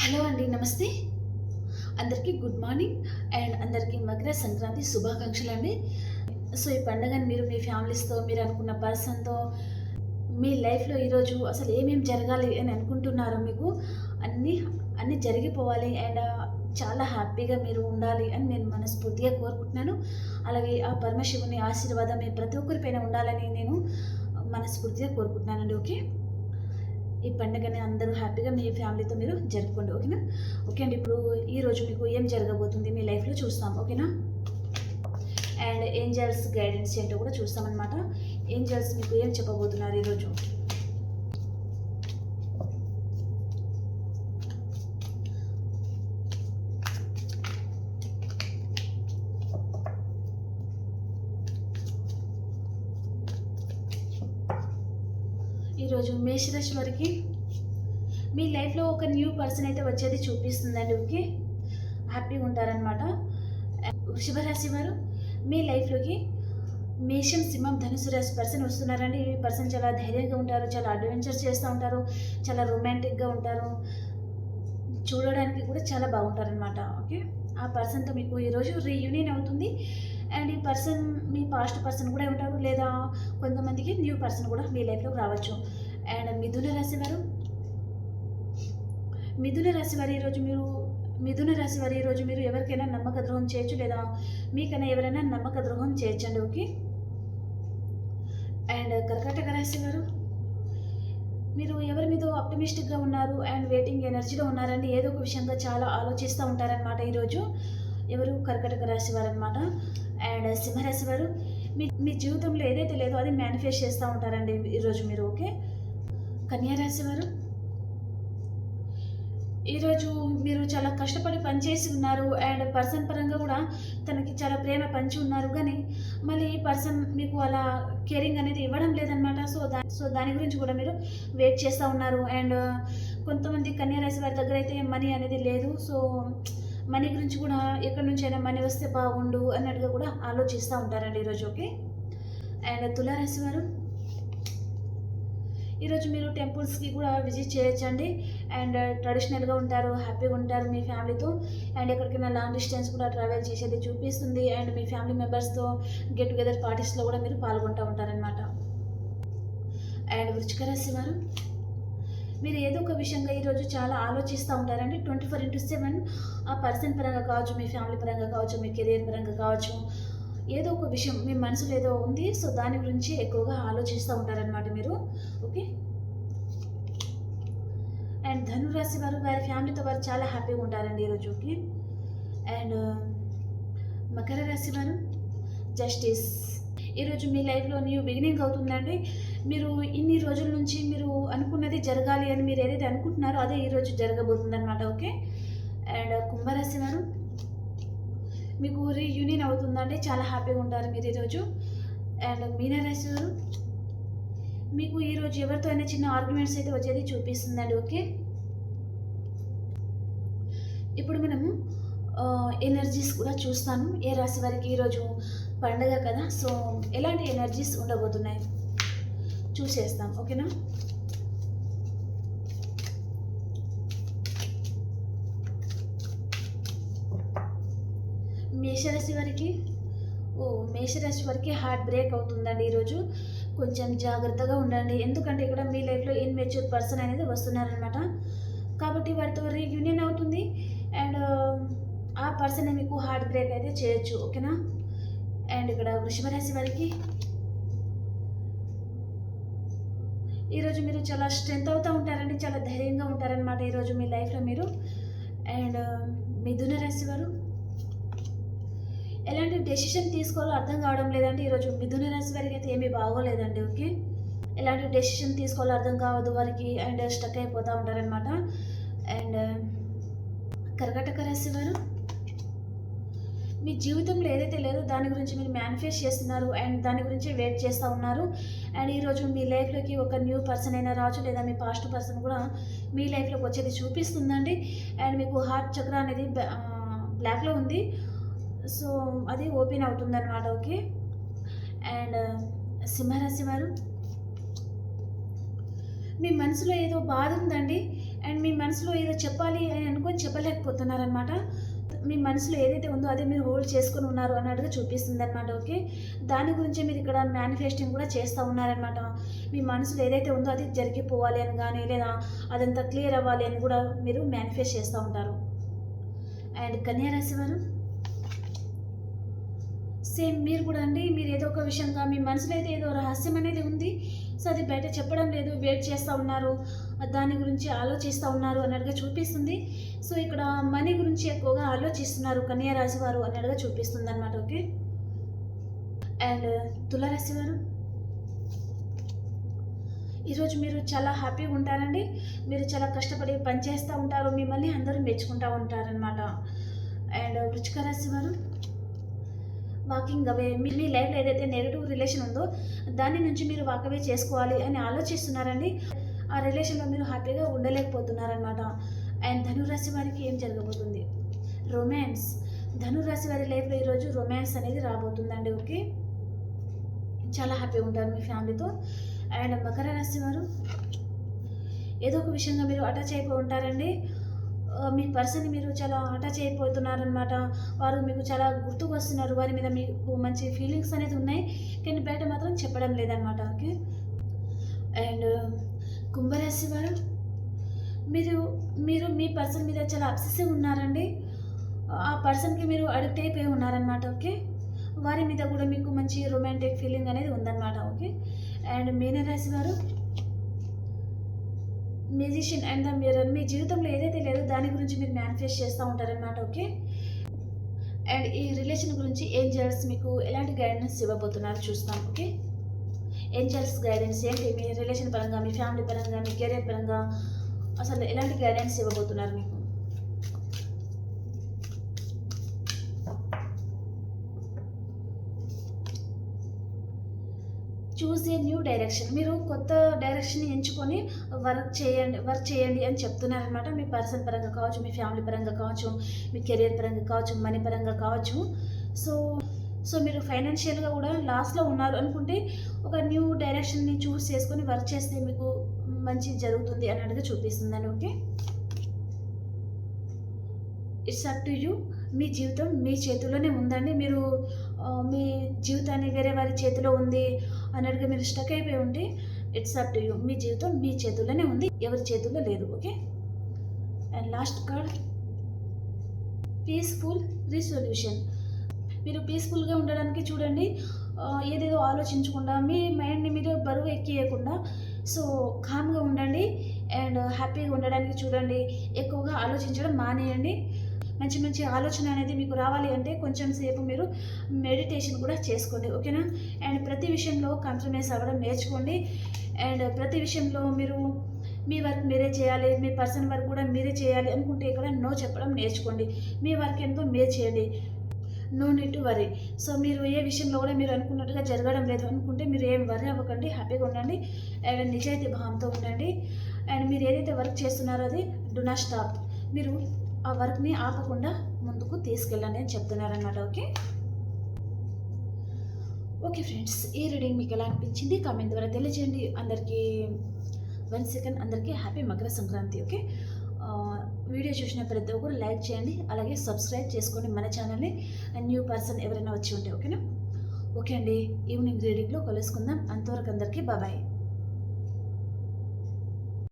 Hello అండి నమస్తే. అందరికీ గుడ్ మార్నింగ్ అండ్ అందరికీ మకర సంక్రాంతి శుభాకాంక్షలు అండి. సో ఈ పండుగని మీరు మీ ఫ్యామిలీస్తో మీరు అనుకున్న పర్సన్తో మీ లైఫ్లో ఈరోజు అసలు ఏమేమి జరగాలి అని అనుకుంటున్నారో మీకు అన్నీ అన్నీ జరిగిపోవాలి అండ్ చాలా హ్యాపీగా మీరు ఉండాలి అని నేను మనస్ఫూర్తిగా కోరుకుంటున్నాను. అలాగే ఆ పరమశివుని ఆశీర్వాదం మీ ప్రతి ఒక్కరిపైన ఉండాలని నేను మనస్ఫూర్తిగా కోరుకుంటున్నానండి ఓకే? ఈ పండుగని అందరూ హ్యాపీగా మీ ఫ్యామిలీతో మీరు జరుపుకోండి ఓకేనా? ఓకే అండి ఇప్పుడు ఈరోజు మీకు ఏం జరగబోతుంది మీ లైఫ్లో చూస్తాం ఓకేనా? అండ్ ఏంజల్స్ గైడెన్స్ ఏంటో కూడా చూస్తామన్నమాట. ఏంజల్స్ మీకు ఏం చెప్పబోతున్నారు ఈరోజు ఈరోజు మేషరాశి వారికి మీ లైఫ్లో ఒక న్యూ పర్సన్ అయితే వచ్చేది చూపిస్తుందండి ఓకే హ్యాపీగా ఉంటారనమాట వృషభ రాశి వారు మీ లైఫ్లోకి మేషం సింహం ధనుసు రాశి పర్సన్ వస్తున్నారండి. ఈ పర్సన్ చాలా ధైర్యంగా ఉంటారు చాలా అడ్వెంచర్ చేస్తూ ఉంటారు చాలా రొమాంటిక్గా ఉంటారు. చూడడానికి కూడా చాలా బాగుంటారనమాట ఓకే? ఆ పర్సన్తో మీకు ఈరోజు రీయూనియన్ అవుతుంది. అండ్ ఈ పర్సన్ మీ పాస్ట్ పర్సన్ కూడా ఉంటారు. లేదా కొంతమందికి న్యూ పర్సన్ కూడా మీ లైఫ్లోకి రావచ్చు. అండ్ మిథున రాశి వారు? మిథున రాశి వారి ఈరోజు మీరు మిథున రాశి వారి ఈరోజు మీరు ఎవరికైనా నమ్మక ద్రోహం చేయొచ్చు. లేదా మీకైనా ఎవరైనా నమ్మక ద్రోహం చేయొచ్చండి. ఓకే? అండ్ కర్కాటక రాశి వారు? మీరు ఎవరి మీద ఆప్టమిస్టిక్గా ఉన్నారు అండ్ వెయిటింగ్ ఎనర్జీలో ఉన్నారండి ఏదో ఒక విషయంగా చాలా ఆలోచిస్తూ ఉంటారనమాట ఈరోజు ఎవరు? కర్కటక రాశి వారు అనమాట అండ్ సింహరాశి వారు మీ మీ జీవితంలో ఏదైతే లేదో అది మేనిఫెస్ట్ చేస్తూ ఉంటారండి ఈరోజు మీరు ఓకే? కన్యారాశి వారు ఈరోజు మీరు చాలా కష్టపడి పనిచేసి ఉన్నారు అండ్ పర్సన్ పరంగా కూడా తనకి చాలా ప్రేమ పంచి ఉన్నారు. కానీ మళ్ళీ ఈ పర్సన్ మీకు అలా కేరింగ్ అనేది ఇవ్వడం లేదనమాట సో దా సో దాని గురించి కూడా మీరు వెయిట్ చేస్తూ ఉన్నారు. అండ్ కొంతమంది కన్యారాశి వారి దగ్గర అయితే మనీ అనేది లేదు. సో మనీ గురించి కూడా ఎక్కడి నుంచి అయినా మనీ వస్తే బాగుండు అన్నట్టుగా కూడా ఆలోచిస్తూ ఉంటారండి ఈరోజు ఓకే? అండ్ తులారాశి వారు ఈరోజు మీరు టెంపుల్స్కి కూడా విజిట్ చేయొచ్చండి. అండ్ ట్రెడిషనల్గా ఉంటారు హ్యాపీగా ఉంటారు మీ ఫ్యామిలీతో. అండ్ ఎక్కడికైనా లాంగ్ డిస్టెన్స్ కూడా ట్రావెల్ చేసేది చూపిస్తుంది. అండ్ మీ ఫ్యామిలీ మెంబర్స్తో గెట్ టుగెదర్ పార్టీస్లో కూడా మీరు పాల్గొంటూ ఉంటారనమాట అండ్ వృచ్చిక రాశి వారు మీరు ఏదో ఒక విషయంగా ఈరోజు చాలా ఆలోచిస్తూ ఉంటారండి. ట్వంటీ ఫోర్ ఇంటూ సెవెన్ ఆ పర్సన్ పరంగా కావచ్చు మీ ఫ్యామిలీ పరంగా కావచ్చు మీ కెరియర్ పరంగా కావచ్చు ఏదో ఒక విషయం మీ మనసులో ఏదో ఉంది. సో దాని గురించి ఎక్కువగా ఆలోచిస్తూ ఉంటారనమాట మీరు. ఓకే? అండ్ ధనురాశి వారు వారి ఫ్యామిలీతో వారు చాలా హ్యాపీగా ఉంటారండి ఈరోజు ఓకే అండ్ మకర రాశి వారు జస్టిస్. ఈరోజు మీ లైఫ్లో న్యూ బిగినింగ్ అవుతుందండి. మీరు ఇన్ని రోజుల నుంచి మీరు అనుకున్నది జరగాలి అని మీరు ఏదైతే అనుకుంటున్నారో అదే ఈరోజు జరగబోతుంది అనమాట ఓకే? అండ్ కుంభరాశి వారు మీకు రీయూనియన్ అవుతుందంటే చాలా హ్యాపీగా ఉంటారు మీరు ఈరోజు అండ్ మీనరాశి వారు మీకు ఈరోజు ఎవరితో అయినా చిన్న ఆర్గ్యుమెంట్స్ అయితే వచ్చేది చూపిస్తుందండి ఓకే? ఇప్పుడు మనము ఎనర్జీస్ కూడా చూస్తాను. ఏ రాశి వారికి ఈరోజు పండగ కదా సో ఎలాంటి ఎనర్జీస్ ఉండబోతున్నాయి? చూసేస్తాం ఓకేనా? మేషరాశి వారికి ఓ మేషరాశి వారికి హార్ట్ బ్రేక్ అవుతుందండి ఈరోజు. కొంచెం జాగ్రత్తగా ఉండండి. ఎందుకంటే ఇక్కడ మీ లైఫ్లో ఇన్మెచ్యూర్ పర్సన్ అనేది వస్తున్నారనమాట కాబట్టి వారితో రీయూనియన్ అవుతుంది. అండ్ ఆ పర్సన్ మీకు హార్ట్ బ్రేక్ అయితే చేయొచ్చు ఓకేనా? అండ్ ఇక్కడ వృషభ రాశి వారికి ఈరోజు మీరు చాలా స్ట్రెంత్ అవుతూ ఉంటారండి చాలా ధైర్యంగా ఉంటారనమాట ఈరోజు మీ లైఫ్లో మీరు. అండ్ uh, మిథున రాశి వారు ఎలాంటి డెసిషన్ తీసుకోవాలో అర్థం కావడం లేదండి. ఈరోజు మిథున రాశి వారికి అయితే ఏమీ బాగోలేదండి ఓకే? ఎలాంటి డెసిషన్ తీసుకోవాలో అర్థం కావద్దు వారికి అండ్ స్టక్ uh, అయిపోతూ ఉంటారనమాట అండ్ uh, కర్కటక రాశి వారు మీ జీవితంలో ఏదైతే లేదో దాని గురించి మీరు మేనిఫెస్ట్ చేస్తున్నారు అండ్ దాని గురించి వెయిట్ చేస్తూ ఉన్నారు. అండ్ ఈరోజు మీ లైఫ్లోకి ఒక న్యూ పర్సన్ అయినా రావచ్చు లేదా మీ పాస్ట్ పర్సన్ కూడా మీ లైఫ్లోకి వచ్చేది చూపిస్తుందండి. అండ్ మీకు హార్ట్ చక్ర అనేది బ్లాక్లో ఉంది. సో అది ఓపెన్ అవుతుందన్నమాట ఓకే అండ్ uh, సింహరాశి వారు మీ మనసులో ఏదో బాధ ఉందండి. అండ్ మీ మనసులో ఏదో చెప్పాలి అని అనుకొని చెప్పలేకపోతున్నారనమాట మీ మనసులో ఏదైతే ఉందో అదే మీరు హోల్డ్ చేసుకుని ఉన్నారు అన్నట్టుగా చూపిస్తుంది అనమాట ఓకే? దాని గురించి మీరు ఇక్కడ మేనిఫెస్టింగ్ కూడా చేస్తూ ఉన్నారనమాట మీ మనసులో ఏదైతే ఉందో అది జరిగిపోవాలి అని కానీ లేదా అదంతా క్లియర్ అవ్వాలి అని కూడా మీరు మేనిఫెస్ట్ చేస్తూ ఉంటారు. అండ్ కన్యారాశి వారు? సేమ్ మీరు కూడా అండి. మీరు ఏదో ఒక విషయంగా మీ మనసులో అయితే ఏదో రహస్యం అనేది ఉంది. సో అది బయట చెప్పడం లేదు వెయిట్ చేస్తూ ఉన్నారు. దాని గురించి ఆలోచిస్తూ ఉన్నారు అన్నట్టుగా చూపిస్తుంది. సో ఇక్కడ మనీ గురించి ఎక్కువగా ఆలోచిస్తున్నారు కన్యారాశి వారు అన్నట్టుగా చూపిస్తుంది అనమాట ఓకే? అండ్ తులారాశి వారు? ఈరోజు మీరు చాలా హ్యాపీగా ఉంటారండి. మీరు చాలా కష్టపడి పని చేస్తూ ఉంటారు. మిమ్మల్ని అందరూ మెచ్చుకుంటూ ఉంటారనమాట అండ్ వృచ్చిక రాశి వారు? Walking away. మీ మీ లైఫ్లో ఏదైతే నెగిటివ్ రిలేషన్ ఉందో దాని నుంచి మీరు వాకవే చేసుకోవాలి అని ఆలోచిస్తున్నారండి. ఆ రిలేషన్లో మీరు హ్యాపీగా ఉండలేకపోతున్నారనమాట అండ్ ధనురాశి వారికి ఏం జరగబోతుంది? రొమాన్స్. ధనురాశి వారి లైఫ్లో ఈరోజు రొమాన్స్ అనేది రాబోతుందండి ఓకే? చాలా హ్యాపీగా ఉంటారు మీ ఫ్యామిలీతో. అండ్ మకర రాశి వారు ఏదో ఒక విషయంగా మీరు అటాచ్ అయిపోయి ఉంటారండి. మీ పర్సన్ని మీరు చాలా అటాచ్ అయిపోతున్నారనమాట వారు మీకు చాలా గుర్తుకు వస్తున్నారు. వారి మీద మీకు మంచి ఫీలింగ్స్ అనేది ఉన్నాయి. కానీ బయట మాత్రం చెప్పడం లేదనమాట ఓకే? అండ్ కుంభరాశి వారు మీరు మీరు మీ పర్సన్ మీద చాలా అబ్సెసివ్ ఉన్నారండి. ఆ పర్సన్కి మీరు అడిక్ట్ అయిపోయి ఉన్నారనమాట ఓకే? వారి మీద కూడా మీకు మంచి రొమాంటిక్ ఫీలింగ్ అనేది ఉందన్నమాట ఓకే? అండ్ మీనరాశి వారు? Musician and the mirror. మీ జీవితంలో ఏదైతే లేదో దాని గురించి మీరు మేనిఫెస్ట్ చేస్తూ ఉంటారనమాట ఓకే? అండ్ ఈ రిలేషన్ గురించి ఏంజల్స్ మీకు ఎలాంటి గైడెన్స్ ఇవ్వబోతున్నారు చూస్తాం ఓకే? ఏంజల్స్ గైడెన్స్ ఏంటి? మీ రిలేషన్ పరంగా మీ ఫ్యామిలీ పరంగా మీ కెరీర్ పరంగా అసలు ఎలాంటి గైడెన్స్ ఇవ్వబోతున్నారు మీకు? చూస్ ఏ న్యూ డైరెక్షన్ మీరు కొత్త డైరెక్షన్ ఎంచుకొని వర్క్ చేయండి వర్క్ చేయండి అని చెప్తున్నారనమాట మీ పర్సన్ పరంగా కావచ్చు మీ ఫ్యామిలీ పరంగా కావచ్చు మీ కెరియర్ పరంగా కావచ్చు మనీ పరంగా కావచ్చు. సో సో మీరు ఫైనాన్షియల్గా కూడా లాస్లో ఉన్నారు అనుకుంటే ఒక న్యూ డైరెక్షన్ని చూస్ చేసుకొని వర్క్ చేస్తే మీకు మంచి జరుగుతుంది అన్నట్టుగా చూపిస్తుందండి okay it's up to you మీ జీవితం మీ చేతిలోనే ఉందండి. మీరు మీ జీవితాన్ని వేరే వారి చేతిలో ఉంది అన్నట్టుగా మీరు స్టక్ అయిపోయి ఉంటే ఇట్స్ అప్ టు యూ మీ జీవితం మీ చేతుల్లోనే ఉంది. ఎవరి చేతుల్లో లేదు okay and last card peaceful resolution మీరు పీస్ఫుల్గా ఉండడానికి చూడండి. ఏదేదో ఆలోచించకుండా మీ మైండ్ని మీరు బరువు ఎక్కియకుండా సో కామ్గా ఉండండి అండ్ హ్యాపీగా ఉండడానికి చూడండి. ఎక్కువగా ఆలోచించడం మానేయండి. మంచి మంచి ఆలోచన అనేది మీకు రావాలి అంటే కొంచెం సేపు మీరు మెడిటేషన్ కూడా చేసుకోండి ఓకేనా? అండ్ ప్రతి విషయంలో కాంప్రమైజ్ అవ్వడం నేర్చుకోండి. అండ్ ప్రతి విషయంలో మీరు మీ వర్క్ మీరే చేయాలి మీ పర్సన్ వర్క్ కూడా మీరే చేయాలి అనుకుంటే ఇక్కడ నో చెప్పడం నేర్చుకోండి. మీ వర్క్ ఎంతో మీరు చేయండి. No need to worry so మీరు ఏ విషయంలో కూడా మీరు అనుకున్నట్టుగా జరగడం లేదు. అనుకుంటే మీరు ఏం వరీ అవ్వకండి. హ్యాపీగా ఉండండి. అండ్ నిజాయితీ భావంతో ఉండండి. అండ్ మీరు ఏదైతే వర్క్ చేస్తున్నారో అది డు నాట్ స్టాప్ మీరు ఆ వర్క్ని ఆపకుండా ముందుకు తీసుకెళ్ళండి అని చెప్తున్నారనమాట ఓకే ఓకే ఫ్రెండ్స్ ఈ రీడింగ్ మీకు ఎలా అనిపించింది? కామెంట్ ద్వారా తెలియజేయండి. అందరికీ వన్ సెకండ్ అందరికీ happy Makar Sankranti. Okay video చూసిన ప్రతి ఒక్కరు లైక్ చేయండి అలాగే సబ్స్క్రైబ్ చేసుకోండి మన ఛానల్ని. న్యూ పర్సన్ ఎవరైనా వచ్చి ఉంటే ఓకేనా? ఓకే అండి ఈవినింగ్ రీడింగ్లో కలుసుకుందాం. అంతవరకు అందరికీ బాబాయ్